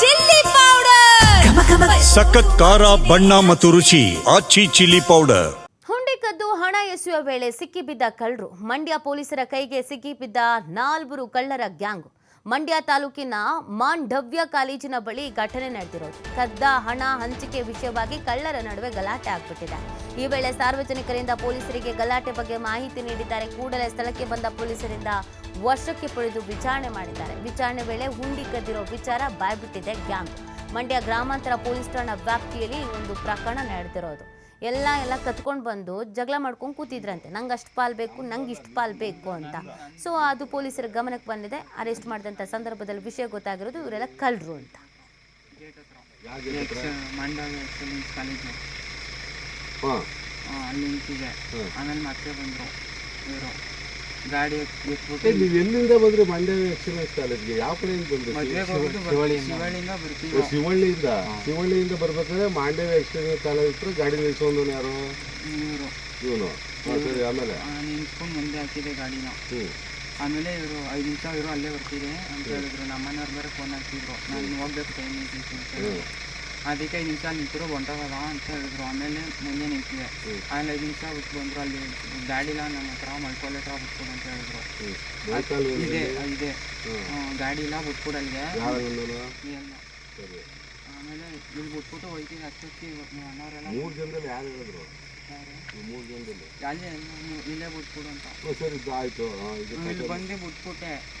Chilli powder. ಸಖತ್ ಖಾರ ಬಣ್ಣ ಮತ್ತು ರುಚಿ ಆಚಿ ಚಿಲ್ಲಿ ಪೌಡರ್. ಹುಂಡಿ ಕದ್ದು ಹಣ ಎಸೆಯುವ ವೇಳೆ ಸಿಕ್ಕಿಬಿದ್ದ ಕಳ್ಳರು ಮಂಡ್ಯ ಪೊಲೀಸರ ಕೈಗೆ ಸಿಕ್ಕಿಬಿದ್ದ ನಾಲ್ವರು ಕಳ್ಳರ ಗ್ಯಾಂಗ್. ಮಂಡ್ಯ ತಾಲೂಕಿನ ಮಾಂಡವ್ಯ ಕಾಲೇಜಿನ ಬಳಿ ಘಟನೆ ನಡೆದಿರೋದು. ಕದ್ದ ಹಣ ಹಂಚಿಕೆ ವಿಷಯವಾಗಿ ಕಳ್ಳರ ನಡುವೆ ಗಲಾಟೆ ಆಗ್ಬಿಟ್ಟಿದೆ. ಈ ವೇಳೆ ಸಾರ್ವಜನಿಕರಿಂದ ಪೊಲೀಸರಿಗೆ ಗಲಾಟೆ ಬಗ್ಗೆ ಮಾಹಿತಿ ನೀಡಿದ್ದಾರೆ. ಕೂಡಲೇ ಸ್ಥಳಕ್ಕೆ ಬಂದ ಪೊಲೀಸರಿಂದ ವಶಕ್ಕೆ ಪಡೆದು ವಿಚಾರಣೆ ಮಾಡಿದ್ದಾರೆ. ವಿಚಾರಣೆ ವೇಳೆ ಹುಂಡಿ ಕದ್ದಿರೋ ವಿಚಾರ ಬಾಯ್ಬಿಟ್ಟಿದೆ ಗ್ಯಾಂಗ್. ಮಂಡ್ಯ ಗ್ರಾಮಾಂತರ ಪೊಲೀಸ್ ಠಾಣಾ ವ್ಯಾಪ್ತಿಯಲ್ಲಿ ಈ ಒಂದು ಪ್ರಕರಣ ನಡೆದಿರೋದು. ಎಲ್ಲ ಎಲ್ಲ ಕತ್ಕೊಂಡು ಬಂದು ಜಗಳ ಮಾಡ್ಕೊಂಡು ಕೂತಿದ್ರಂತೆ. ನಂಗೆ ಅಷ್ಟು ಪಾಲ್ ಬೇಕು ನಂಗೆ ಇಷ್ಟು ಪಾಲ್ ಬೇಕು ಅಂತ. ಸೊ ಅದು ಪೊಲೀಸರ ಗಮನಕ್ಕೆ ಬಂದಿದೆ. ಅರೆಸ್ಟ್ ಮಾಡಿದಂಥ ಸಂದರ್ಭದಲ್ಲಿ ವಿಷಯ ಗೊತ್ತಾಗಿರೋದು ಇವರೆಲ್ಲ ಕಳ್ಳರು ಅಂತ. Ex Mandya excellence college. ಹಾಂ. ಅಲ್ಲಿ ನಿಂತಿದೆ. ಆಮೇಲೆ ಮತ್ತೆ ಬಂದರು. ಗಾಡಿ ನೀವು ಎಲ್ಲಿಂದ ಬಂದ್ರೆ ಮಂಡ್ಯ ಎಕ್ಸಲೆನ್ಸ್ ಕಾಲೇಜ್ಗೆ? ಯಾವ ಕಡೆಯಿಂದ ಬಂದ್ರಿ? ಶಿವಳ್ಳಿಯಿಂದ? ಶಿವಳ್ಳಿಯಿಂದ ಶಿವಳ್ಳಿಯಿಂದ? ಬರ್ಬೇಕಾದ್ರೆ ಮಾಂಡ್ಯ ಎಕ್ಸಲೆನ್ಸ್ ಕಾಲೇಜ್ ಹತ್ರ ಗಾಡಿ ನಿಲ್ಸೋನು ಯಾರು? ಇವನು. ಸರಿ ಆಮೇಲೆ? ನಿಂತ್ಕೊಂಡು ಮುಂದೆ ಹಾಕಿದೆ ಗಾಡಿನ. ಆಮೇಲೆ ಇವರು ಐದು ನಿಮಿಷ ಇವರು ಅಲ್ಲೇ ಬರ್ತಿದೆ ಅಂತ ಹೇಳಿದ್ರು. ನಮ್ಮ ಮನೆಯವ್ರ ಬೇರೆ ಫೋನ್ ಹಾಕಿದ್ರು ನಾನು ಹೋಗ್ಬೇಕು ಟೈಮ್. ಅದಕ್ಕೆ ಐದು ನಿಮಿಷ ನಿಂತರು ಹೊಂಟೋಗದ ಅಂತ ಹೇಳಿದ್ರು ಆಮೇಲೆ ಮುಂದೆ ನಿಂತಿದೆ ಆಮೇಲೆ ಐದು ನಿಮಿಷ ಬಿಟ್ಟು ಬಂದರು ಅಲ್ಲಿ ಗಾಡಿಲ ನಮ್ಮ ಹತ್ರ ಮಲ್ಕೋಲೆ ಹತ್ರ ಬಿಟ್ಕೊಡು ಅಂತ ಹೇಳಿದ್ರು ಇದೆ ಇದೆ ಗಾಡಿ ಇಲ್ಲ ಬಿಟ್ಕೊಡು ಅಲ್ಲಿಗೆ ಆಮೇಲೆ ಇಲ್ಲಿ ಬಿಟ್ಬಿಟ್ಟು ಹೋಯ್ತೀವಿ ಅಷ್ಟೊತ್ತಿ ನೀವು ಅಣ್ಣವರೆಲ್ಲ ಮೂರು ಜನದಲ್ಲಿ ಯಾರು ಹೇಳಿದ್ರು ಮೂರು ಜನದಲ್ಲಿ ಅಲ್ಲಿ ಇಲ್ಲೇ ಬಿಟ್ಬಿಡು ಅಂತ ಸರಿ ಆಯಿತು ಇಲ್ಲಿ ಬಂದು ಬಿಟ್ಬಿಟ್ಟೆ